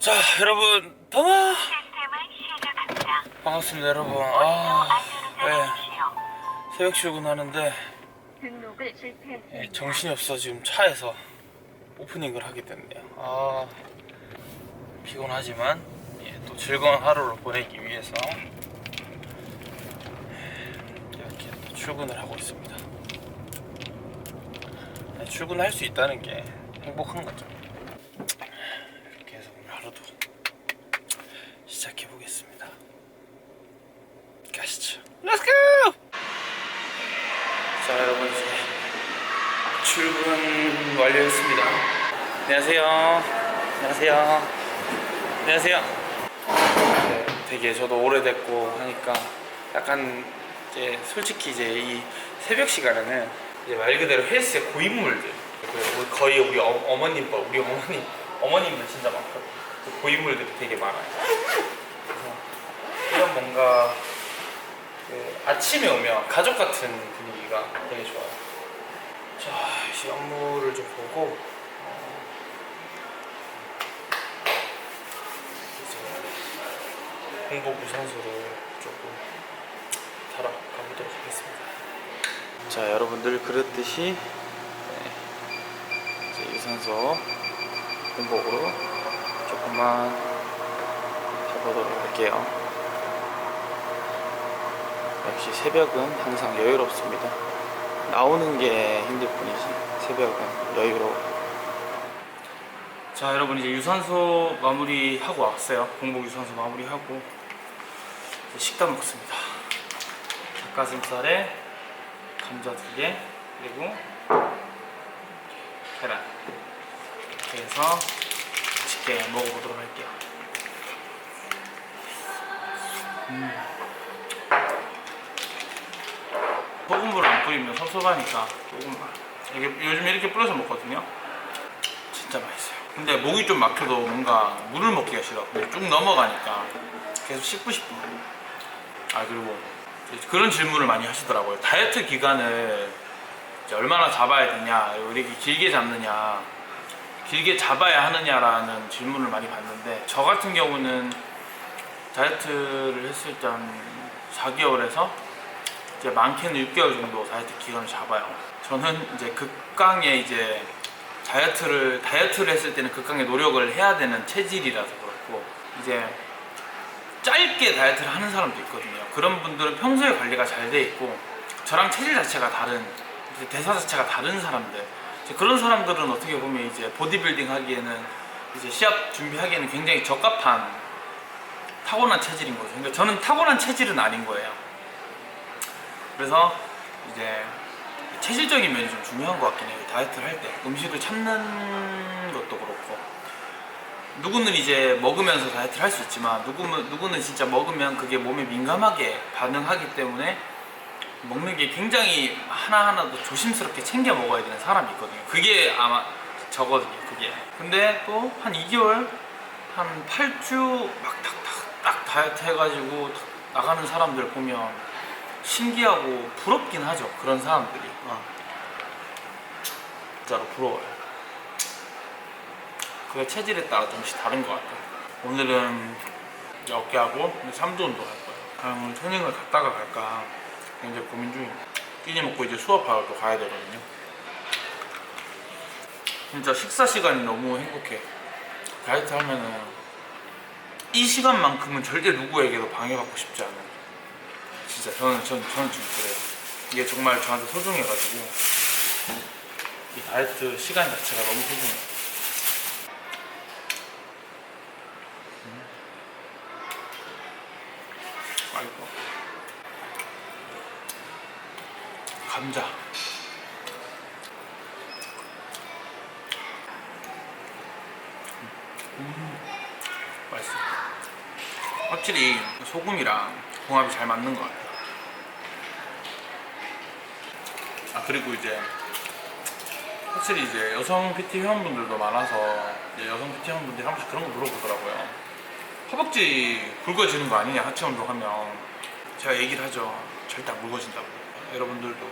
자 여러분 반가. 반갑습니다 여러분 아 네. 새벽 출근하는데 실패했습니다. 예, 정신이 없어 지금 차에서 오프닝을 하게 됐네요 아 피곤하지만 예, 또 즐거운 하루를 보내기 위해서 이렇게 또 출근을 하고 있습니다 네, 출근할 수 있다는 게 행복한 거죠 이렇게 해서 오늘 하루도 시작해 보겠습니다 가시죠 렛츠고 자 여러분 이제 출근 완료했습니다. 안녕하세요. 안녕하세요. 안녕하세요. 네, 되게 저도 오래됐고 하니까 약간 이제 솔직히 이제 이 새벽 시간에는 이제 말 그대로 헬스의 고인물들 그 거의 우리 어, 어머님 뻘 우리 어머님 어머님들 진짜 많거든요. 그 고인물들이 되게 많아요. 그래서 이런 뭔가 그 아침에 오면 가족 같은 분위기가 되게 좋아요. 자, 이제 업무를 좀 보고 어, 이제 공복 유산소를 조금 타러 가보도록 하겠습니다. 자, 여러분들 그랬듯이 네, 이제 유산소 공복으로 조금만 해보도록 할게요. 역시 새벽은 항상 여유롭습니다. 나오는 게 힘들 뿐이지 새벽은 여유로워. 자 여러분 이제 유산소 마무리 하고 왔어요. 공복 유산소 마무리 하고 이제 식단 먹습니다. 닭가슴살에 감자 두 개 그리고 계란 이렇게 해서 맛있게 먹어보도록 할게요. 소금물을 안 뿌리면 섭섭하니까 소금만 이게 요즘 이렇게 뿌려서 먹거든요. 진짜 맛있어요. 근데 목이 좀 막혀도 뭔가 물을 먹기가 싫어. 쭉 넘어가니까 계속 씹고 싶어. 아 그리고 그런 질문을 많이 하시더라고요. 다이어트 기간을 얼마나 잡아야 되냐 왜 이렇게 길게 잡느냐 길게 잡아야 하느냐라는 질문을 많이 받는데 저 같은 경우는 다이어트를 했을 때 한 4개월에서 이제 많게는 6개월 정도 다이어트 기간을 잡아요. 저는 이제 극강의 이제 다이어트를 다이어트를 했을 때는 극강의 노력을 해야 되는 체질이라서 그렇고 이제 짧게 다이어트를 하는 사람도 있거든요. 그런 분들은 평소에 관리가 잘 돼 있고 저랑 체질 자체가 다른 대사 자체가 다른 사람들 그런 사람들은 어떻게 보면 이제 보디빌딩 하기에는 이제 시합 준비하기에는 굉장히 적합한 타고난 체질인 거죠. 그러니까 저는 타고난 체질은 아닌 거예요. 그래서 이제 체질적인 면이 좀 중요한 것 같긴 해요. 다이어트를 할 때 음식을 참는 것도 그렇고 누구는 이제 먹으면서 다이어트를 할 수 있지만 누구는 누구는 진짜 먹으면 그게 몸에 민감하게 반응하기 때문에 먹는 게 굉장히 하나하나도 조심스럽게 챙겨 먹어야 되는 사람이 있거든요. 그게 아마 저거든요. 그게. 근데 또 한 2개월 한 8주 막 탁탁 딱 다이어트 해가지고 탁 나가는 사람들 보면 신기하고 부럽긴 하죠. 그런 사람들이. 어. 진짜로 부러워요. 그게 체질에 따라 좀씩 다른 것 같아요. 오늘은 어깨하고 3조 운동 할 거예요. 아, 오늘 토닝을 갔다가 갈까 굉장히 고민 중입니다. 끼니 먹고 이제 수업하러 또 가야 되거든요. 진짜 식사 시간이 너무 행복해. 다이어트 하면은 이 시간만큼은 절대 누구에게도 방해받고 싶지 않아요. 진짜 저는 전 저는 지금 그래요. 이게 정말 저한테 소중해가지고 이 다이어트 시간 자체가 너무 소중해요. 음. 맛있어. 감자. 음, 맛있어. 확실히 소금이랑 궁합이 잘 맞는 것 같아요. 아 그리고 이제 확실히 이제 여성 PT 회원분들도 많아서 이제 여성 PT 회원분들이 한 번씩 그런 거 물어보더라고요. 허벅지 굵어지는 거 아니냐 하체 운동하면 제가 얘기를 하죠. 절대 안 굵어진다고. 여러분들도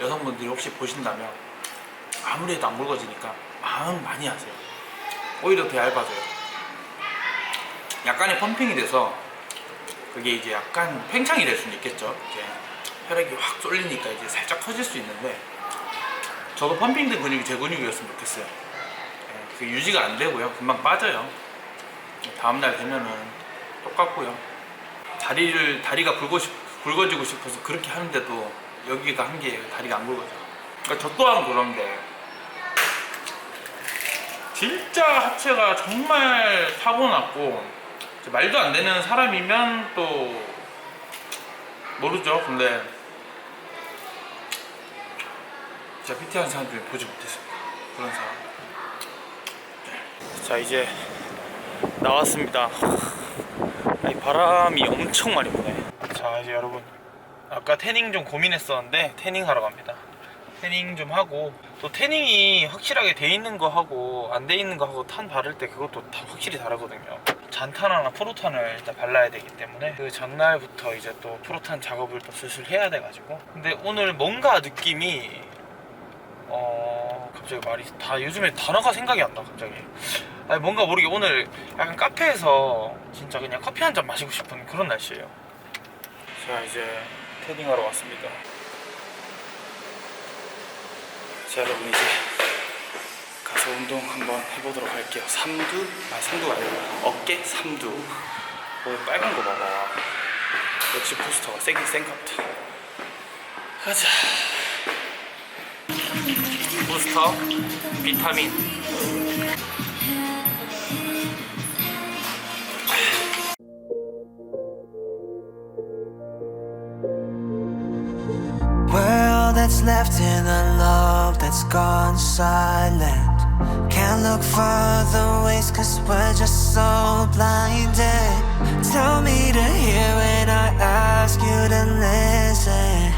여성분들이 혹시 보신다면 아무리 해도 안 굵어지니까 마음 많이 하세요. 오히려 더 얇아져요. 약간의 펌핑이 돼서 그게 이제 약간 팽창이 될 수는 있겠죠. 이제 혈액이 확 쏠리니까 이제 살짝 커질 수 있는데 저도 펌핑된 근육이 제 근육이었으면 좋겠어요. 예, 그 유지가 안 되고요. 금방 빠져요. 다음날 되면은 똑같고요. 다리를 다리가 굵고 싶, 굵어지고 싶어서 그렇게 하는데도 여기가 한계예요. 다리가 안 굵어져. 그러니까 저 또한 그런데 진짜 하체가 정말 타고났고 말도 안 되는 사람이면 또 모르죠. 근데 진짜 PT 하는 사람들이 보지 못했습니다. 그런 사람. 네. 자 이제 나왔습니다. 아니, 바람이 엄청 많이 부네. 자 이제 여러분 아까 태닝 좀 고민했었는데 태닝 하러 갑니다. 태닝 좀 하고 또 태닝이 확실하게 돼 있는 거 하고 안 돼 있는 거 하고 탄 바를 때 그것도 다 확실히 다르거든요. 잔탄화나 프로탄을 일단 발라야 되기 때문에 그 전날부터 이제 또 프로탄 작업을 또 슬슬 해야 돼가지고 근데 오늘 뭔가 느낌이 어 갑자기 말이 다 요즘에 단어가 생각이 안 나 갑자기 아니 뭔가 모르게 오늘 약간 카페에서 진짜 그냥 커피 한 잔 마시고 싶은 그런 날씨예요. 자 이제 태닝하러 왔습니다. 자 여러분 이제 가서 운동 한번 해보도록 할게요. 삼두? 아 삼두가 아니고 어깨 삼두. 어 빨간 거 봐봐. 역시 부스터가 세긴 센가 보다. 가자. 부스터 비타민. That's left in a love that's gone silent. Can't look further ways cause we're just so blinded. Tell me to hear when I ask you to listen.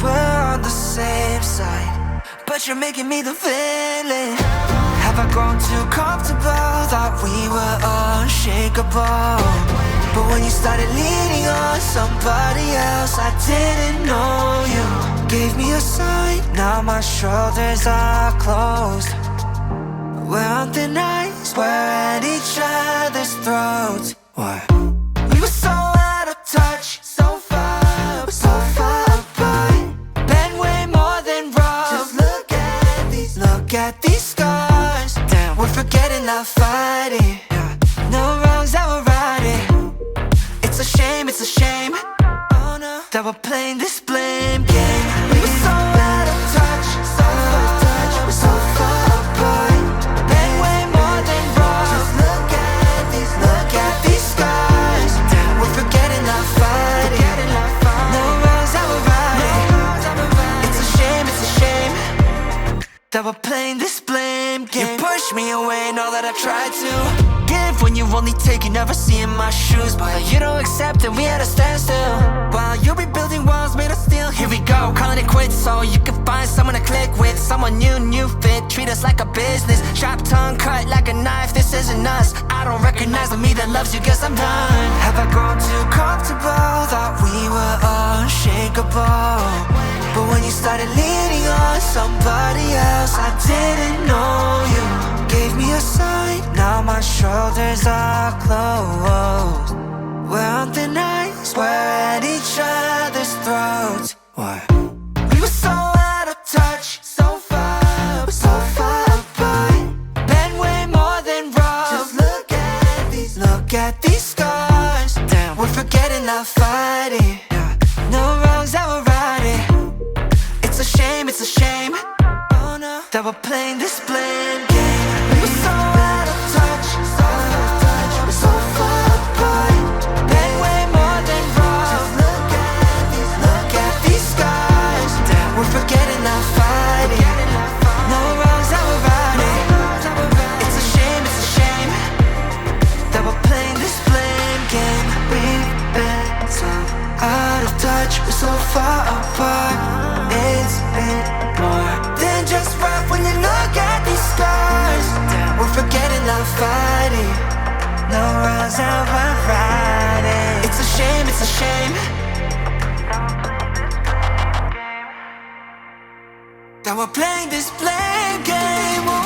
We're on the same side, but you're making me the villain. Have I grown too comfortable? Thought we were unshakable. But when you started leaning on somebody else, I didn't know you. Gave me a sign, now my shoulders are closed. We're on thin ice, we're at each other's throats. Why? We were so out of touch, so far, so far apart. Been way more than rough. Just look at these, look at these scars. Damn, we're forgetting not fighting. Yeah. No wrongs that we're. It's a shame, it's a shame. Oh no, that we're playing this we're playing this blame game. You push me away all that I tried to give when you only take, you never see in my shoes. But you don't accept it, we had a standstill. While you be building walls made of steel, here we go, calling it quits. So you can find someone to click with, someone new, new fit. Treat us like a business, sharp tongue cut like a knife. This isn't us. I don't recognize the me that loves you, guess I'm done. Have I grown too comfortable? Thought we were unshakable. Somebody else, I didn't know you. Gave me a sign, now my shoulders are closed. We're on thin ice, we're at each other's throats. Why? We were so out of touch, so far, so far apart. Been way more than rough. Just look at these, look at these scars. Damn, we're forgetting not fighting. Yeah. No wrongs we're righting. It's a shame, it's a shame. That we're playing this blame That we're playing this blame game.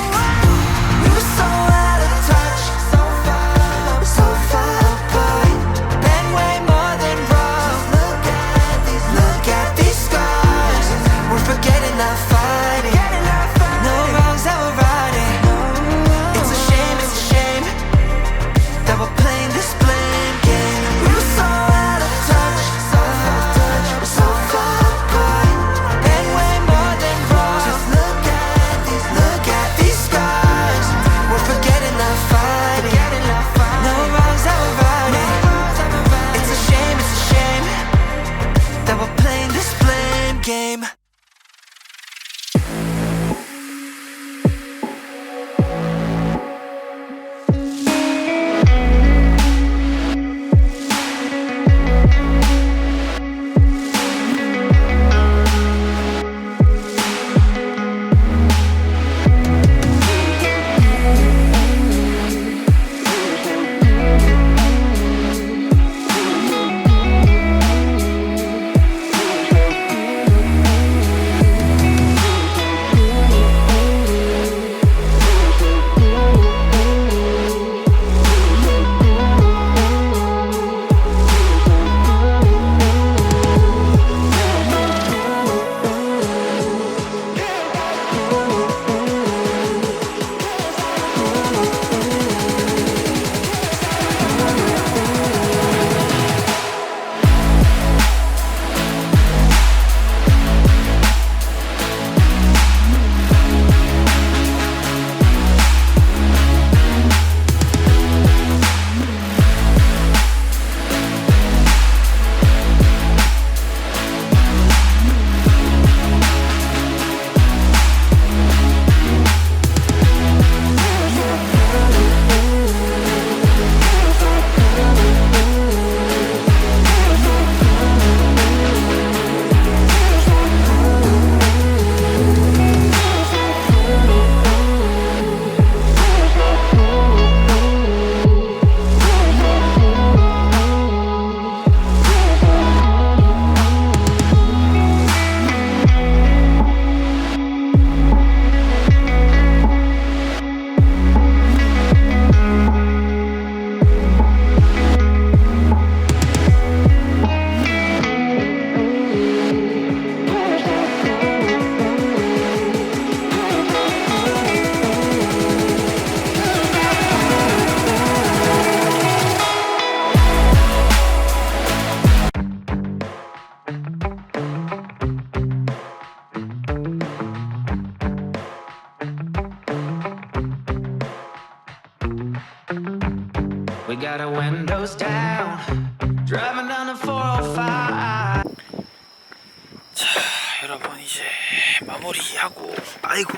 마무리하고. 아이고.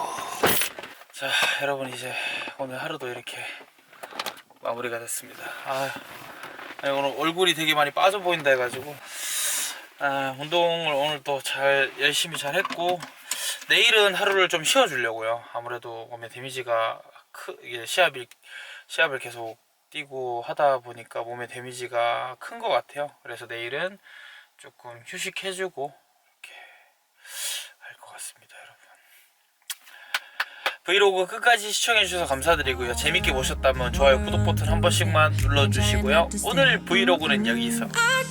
자 여러분 이제 오늘 하루도 이렇게 마무리가 됐습니다. 아 아니, 오늘 얼굴이 되게 많이 빠져 보인다 해가지고. 아, 운동을 오늘 또 잘 열심히 잘 했고 내일은 하루를 좀 쉬어 주려고요. 아무래도 몸에 데미지가 크 이게 시합이 시합을 계속 뛰고 하다 보니까 몸에 데미지가 큰 것 같아요. 그래서 내일은 조금 휴식해주고 같습니다, 여러분. 브이로그 끝까지 시청해주셔서 감사드리고요. 재밌게 보셨다면 좋아요, 구독 버튼 한 번씩만 눌러주시고요. 오늘 브이로그는 여기서 I